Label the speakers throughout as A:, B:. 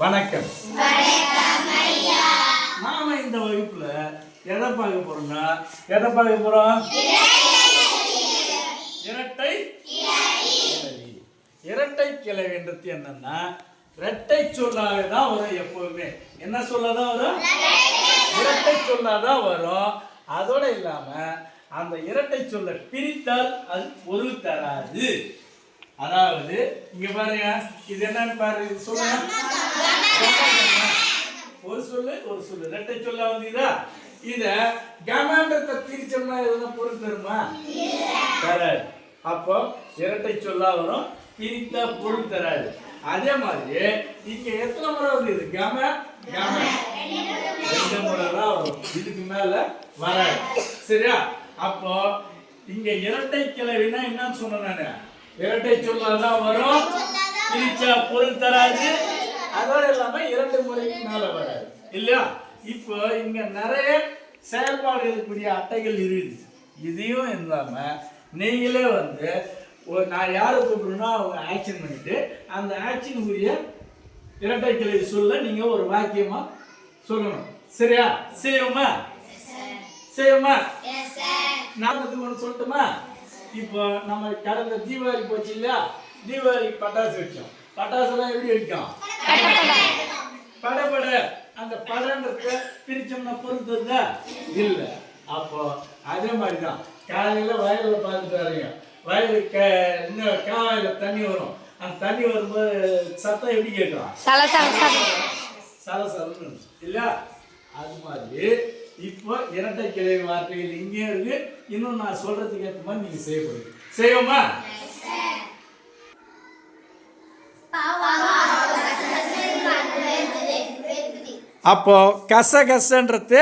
A: வணக்கம். நாம இந்த வகுப்புல எதை பார்க்க போறோம்னா எதை பார்க்க போறோம்? இரட்டை கிளவி. இரட்டை கிளவின்றது என்னன்னா இரட்டை சொல்லாக தான் வரும் எப்பவுமே. என்ன சொல்லாதான் வரும்? இரட்டை சொல்லாதான் வரும். அதோட இல்லாம அந்த இரட்டை சொல்ல பிரித்தால் அது பொருள் தராது. அதாவது இங்க பாருங்க இது என்னன்னு பாரு சொல்லுங்க. ஒரு சொல்லு ஒரு சொல்லு. இரட்டை சொல்ல வந்தீங்களா? இத கமாண்டத்தை பிரிச்சோம்னா எதுனா பொருள் தருமா? தராது. அப்போ இரட்டை சொல்லா வரும் பிரித்தா பொருள் தராது. அதே மாதிரி இங்க எத்தனை முறை வருது இது? கம? கம. ரெண்டு முறை தான் வரும். இதுக்கு மேல வராது. சரியா? அப்போ இங்க இரட்டை கிளவினா என்னன்னு சொன்னேன் நான். இரட்டை சொல்லாதான் வரும் பிரிச்சா பொருள் தராது அதோட இல்லாம இரண்டு முறைக்கு மேல வராது. இல்லையா? இப்போ இங்க நிறைய செயல்பாடு இருக்கக்கூடிய அட்டைகள் இருக்குது. இதையும் இல்லாம நீங்களே வந்து ஒரு நான் யாரை கூப்பிடுறேனோ அவங்க ஆக்ஷன் பண்ணிட்டு அந்த ஆக்ஷனுக்குரிய இரட்டை கிளை சொல்ல நீங்க ஒரு வாக்கியமா சொல்லணும். சரியா? செய்யுமா? செய்யுமா? நாற்பத்தி ஒன்று சொல்லட்டுமா? இப்போ நம்ம கடந்த தீபாவளி போச்சு இல்லையா? தீபாவளி பட்டாசு வச்சோம். பட்டாசுலாம் எப்படி வெடிக்கும்? படபட அந்த படன்றத பிரிச்சோம்னா பொருள் தருதா இல்லை. அப்போ அதே மாதிரி தான் காலையில் வயலில் பார்த்துட்டு வரீங்க வயலுக்கு இன்னும் காலையில் தண்ணி வரும். அந்த தண்ணி வரும்போது சத்தம் எப்படி கேட்கும்?
B: சல சல. சல
A: சலசலன்னு இல்ல? அது மாதிரி. இப்போ இரட்டை கிளை வார்த்தைகள் இங்கே இருக்கு. இன்னும் நான் சொல்றதுக்கு ஏற்ற மாதிரி நீங்க செய்யப்படுங்க செய்வோமா? அப்போது கச கசன்றது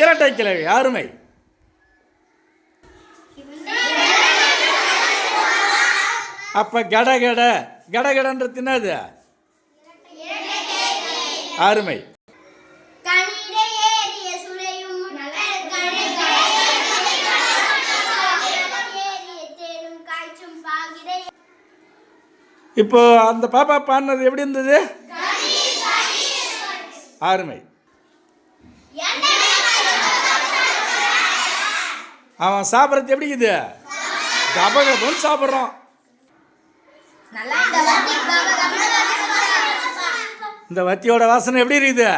A: இரட்டை கிழவி அருமை. அப்போ கட கட கட கடன்றது என்னது? அருமை. இப்போ அந்த பாப்பா பாடினது எப்படி இருந்தது? அருமை அவன் சாப்பிட்றது எப்படி இருக்குது கபகபன்னு சாப்பிட்றான்.
C: இந்த
A: வத்தியோட வாசனை எப்படி இருக்குது?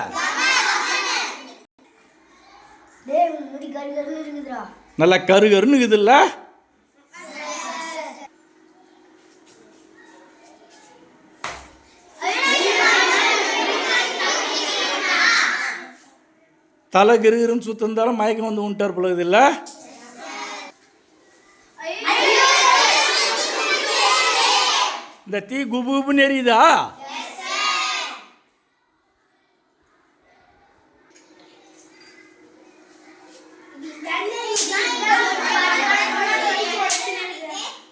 A: நல்லா கரு கருன்னு இருக்குதுல்ல? தலை கிருகிருன்னு சுத்தந்தாலும் மயக்கம் வந்து உண்டார் போல இல்லை இந்த தீ குபு குபுன்னு எரியுதா?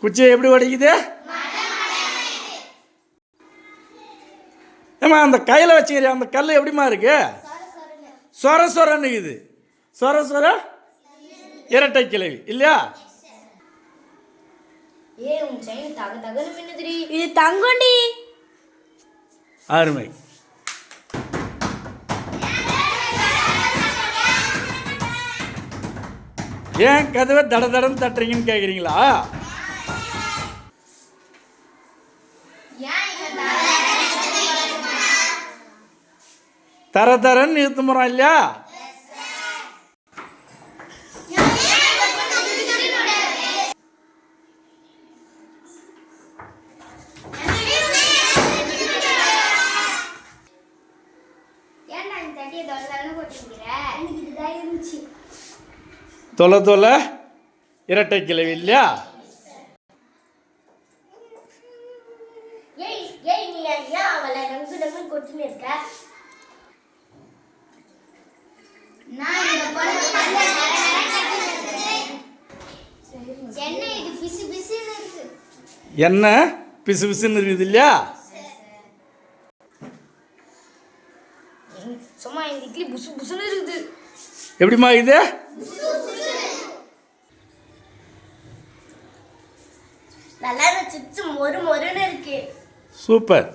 A: குச்சியை எப்படி உடைக்குது ஏம்மா அந்த கையில் வச்சுக்கிறியா? அந்த கல் எப்படிம்மா இருக்குது சொர சொரன்னு இருக்குது. சொர சொர இரட்டை கிளவி இல்லையா?
B: இது தங்கண்டி.
A: அருமை. ஏன் கதவை தட தடன்னு தட்டுறீங்கன்னு கேட்குறீங்களா தர தரன்னு இழுத்து முறோம் இல்லையா? தொலை தொலை. இரட்டை கிழவி இல்லையா?
C: ஏய் ஏய் நீ ஏன் அவளை இருக்க நான் இந்த பொண்ணு என்ன? பிசு பிசுன்னு
A: இருக்குது இல்லையா?
C: சும்மா இந்த இட்லி புசு புசுன்னு இருக்குது.
A: எப்படிம்மா இது?
C: நல்லா சிப்ஸ் மொறு மொறுன்னு இருக்கு.
A: சூப்பர்.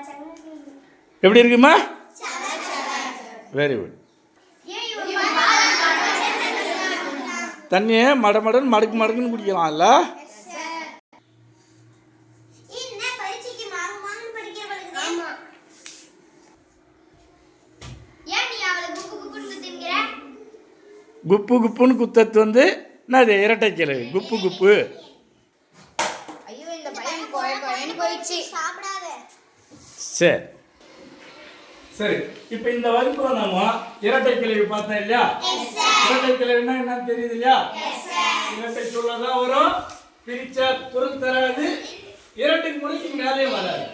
C: சமன்னு இருக்குது.
A: எப்படி இருக்குமா?
C: சம சம
A: வெரி குட் தண்ணியை மடமடன்னு மடக்கு மடக்குன்னு குடிக்கலாம்ல
C: என்ன பரீட்சைக்கு மாவு மாவுன்னு படிக்கிற பழகுது ஆமா ஏன் நீ அவளை குப்பு குப்புன்னு குத்துங்கிற
A: குப்பு குப்புன்னு குத்தத்து வந்து என்னது இரட்டை கிளவி குப்பு குப்பு.
C: ஐயோ இந்த பையன் கோய கோயன்னு போயிடுச்சு. சாப்பிடாத.
A: சரி. சரி இப்போ இந்த வகுப்புல நாம இரட்டை கிளவி பார்த்தோம் இல்லையா? இரட்டை கிளவினா என்னன்னு தெரியுது இல்லையா? இரட்டை சொல்லதான் வரும். பிரிச்ச பொருள் தராது. இரட்டை முறைக்கு மேலே வராது.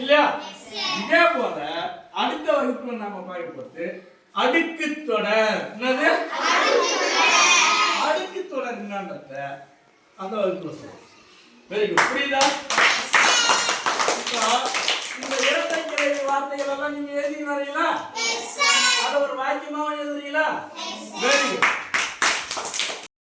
A: இல்லையா? இதே போல அடுத்த வகுப்புல நாம பார்க்க போது அடுக்கு தொடர். என்னது? அடுக்கு தொடர் என்னன்றத அந்த வகுப்புல சொல்லுவோம் வெரி குட் புரியுதா? இந்த இரட்டை கிளவி வார்த்தைகள் எல்லாம் நீங்க எழுதி வரீங்களா அதை ஒரு வாக்கியமாவும் எழுதுறீங்களா? Very good